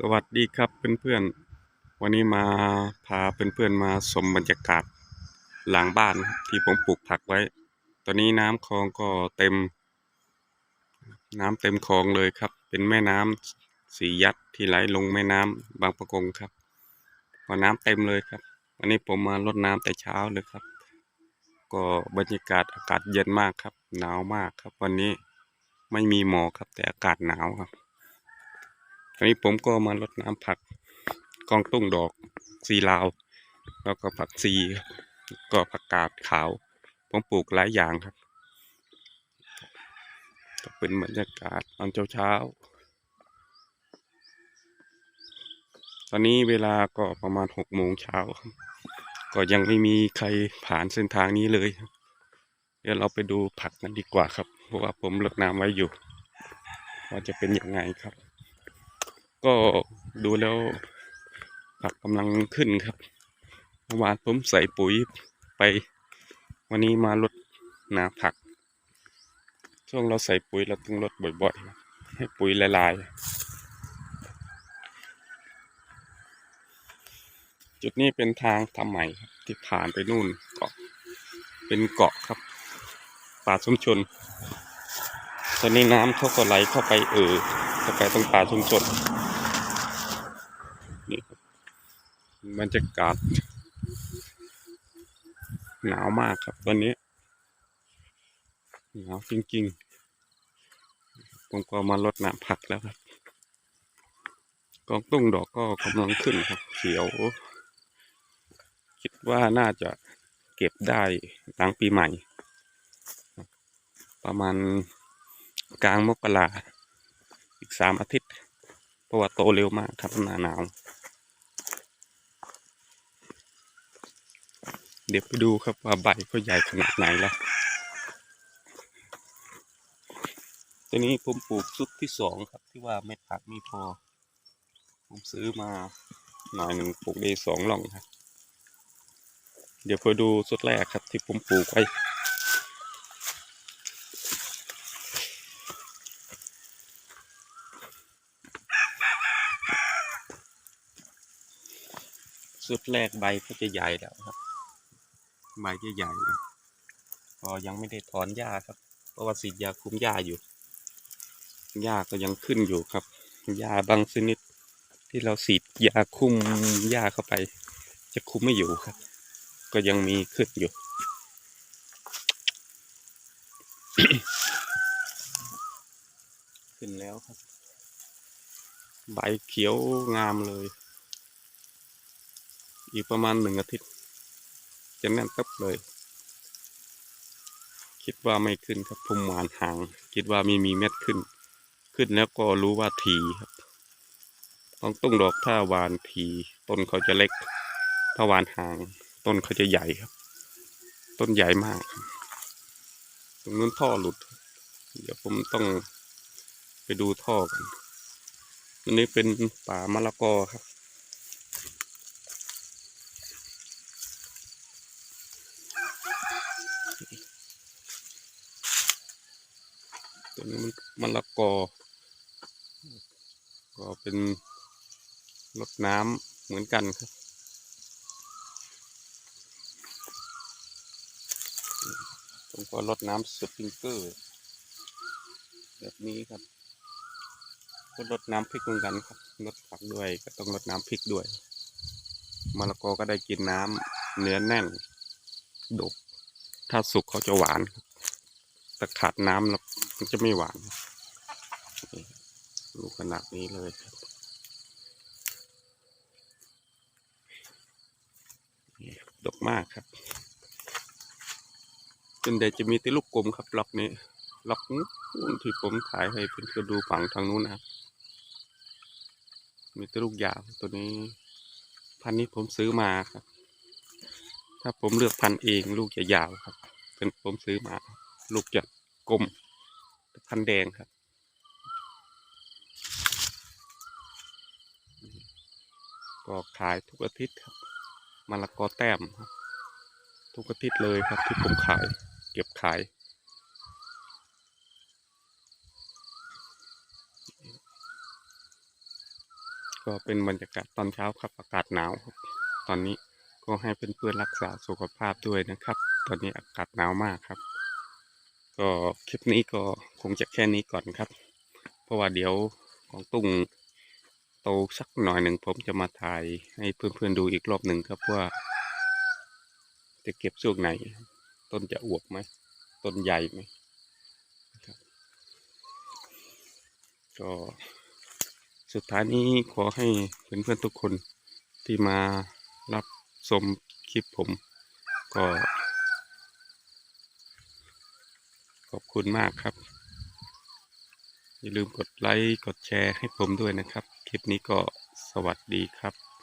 สวัสดีครับเพื่อนๆ วันนี้มาพาเพื่อนๆมาชมบรรยากาศหลังบ้านที่ผมปลูกผักไว้ ตอนนี้น้ำคลองก็เต็ม น้ำเต็มคลองเลยครับ เป็นแม่น้ำสียัดที่ไหลลงแม่น้ำบางประกงครับพอน้ำเต็มเลยครับ วันนี้ผมมารดน้ำแต่เช้าเลยครับ ก็บรรยากาศอากาศเย็นมากครับ หนาวมากครับ วันนี้ไม่มีหมอกครับแต่อากาศหนาวครับ อันนี้ผมก็มารดน้ำผักกองตุ้งดอกซีลาว แล้วก็ผักซีก็ผักกาดขาว ผมปลูกหลายอย่างครับ ก็เป็นบรรยากาศตอนเช้าๆตอนนี้เวลาก็ประมาณหกโมงเช้าก็ยังไม่มีใครผ่านเส้นทางนี้เลย เดี๋ยวเราไปดูผักกันดีกว่าครับ เพราะว่าผมรดน้ำไว้อยู่ ว่าจะเป็นยังไงครับ ก็ดูแล้วผักกำลังขึ้นครับเมื่อวานผมใส่ปุ๋ยไป วันนี้มาลดน้ำผัก ช่วงเราใส่ปุ๋ยเราต้องลดบ่อยๆ ให้ปุ๋ยละลาย จุดนี้เป็นทางทำใหม่ครับที่ผ่านไปนู่นเกาะเป็นเกาะครับ ป่าชุมชน ตอนนี้น้ำเขาก็ไหลเข้าไปเออเข้าไปตรงป่าชุมชน นี่ครับบรรยากาศ หนาวมากครับวันนี้ หนาวจริงๆ ผมก็มาลดน้ำผักแล้วครับ กองตุ้งดอกก็กำลังขึ้นครับ เขียว คิดว่าน่าจะเก็บได้หลังปีใหม่ ประมาณกลางมกราอีกสามอาทิตย์ เพราะว่าโตเร็วมากครับหน้าหนาว เดี๋ยวไปดูครับว่าใบเขาใหญ่ขนาดไหนแล้วตัวนี้ผมปลูกชุดที่สองครับที่ว่าเม็ดผักไม่พอ ผมซื้อมาหน่อยหนึ่งปลูกได้สองหล่องครับ เดี๋ยวไปดูชุดแรกครับที่ผมปลูกไว้ ชุดแรกใบก็จะใหญ่แล้วครับ ใบจะใหญ่นะก็ยังไม่ได้ถอนหญ้าครับ เพราะว่าสีดยาคุมหญ้าอยู่ หญ้าก็ยังขึ้นอยู่ครับ หญ้าบางชนิด ที่เราสีดยาคุมหญ้าเข้าไป จะคุมไม่อยู่ครับ ก็ยังมีขึ้นอยู่ขึ้นแล้วครับ ใบเขียวงามเลย อีกประมาณหนึ่งอาทิตย์ จะแน่นตับเลย คิดว่าไม่ขึ้นครับผมหวานหาง คิดว่ามีมีเม็ดขึ้น ขึ้นแล้วก็รู้ว่าทีครับ ต้องตุ้งดอกถ้าหวานทีต้นเขาจะเล็ก ถ้าหวานหาง ต้นเขาจะใหญ่ครับ ต้นใหญ่มากตรงนู้นท่อหลุด เดี๋ยวผมต้องไปดูท่อกันอันนี้เป็นป่ามะละกอครับ ตัวนี้มันมะละกอ ก็เป็นรดน้ำเหมือนกันครับผมก็รดน้ำสปริงเกอร์ แบบนี้ครับก็รดน้ำพริกเหมือนกันครับรดผักด้วยก็ต้องรดน้ำพริกด้วยมะละกอก็ได้กินน้ำเนื้อแน่นดกถ้าสุกเขาจะหวานต่ขาดน้ำแล้ว มันจะไม่หวานลูกขนาดนี้เลยครับดกมากครับจนเดี๋ยวจะมีแต่ลูกกลมครับล็อกนี้ล็อกนู้นที่ผมถ่ายให้เป็นก็ดูฝั่งทางนู้นนะครับ มีแต่ลูกยาวตัวนี้ พันนี้ผมซื้อมาครับ ถ้าผมเลือกพันเองลูกจะยาวครับเป็นผมซื้อมา ลูกจะกลม พันแดงครับ ก็ขายทุกอาทิตย์ครับมะละกอแต้มครับ ทุกอาทิตย์เลยครับที่ผมขาย เก็บขายก็เป็นบรรยากาศตอนเช้าครับอากาศหนาวครับ ตอนนี้ก็ให้เพื่อนๆรักษาสุขภาพด้วยนะครับ ตอนนี้อากาศหนาวมากครับ ก็คลิปนี้ก็คงจะแค่นี้ก่อนครับ เพราะว่าเดี๋ยวของตุ้งโตสักหน่อยหนึ่งผมจะมาถ่ายให้เพื่อนๆดูอีกรอบหนึ่งครับว่า จะเก็บช่วงไหน ต้นจะอวบไหมต้นใหญ่ไหมครับก็สุดท้ายนี้ขอให้เพื่อนๆทุกคนที่มารับชมคลิปผมก็ ขอบคุณมากครับ อย่าลืมกดไลค์ กดแชร์ให้ผมด้วยนะครับ คลิปนี้ก็สวัสดีครับ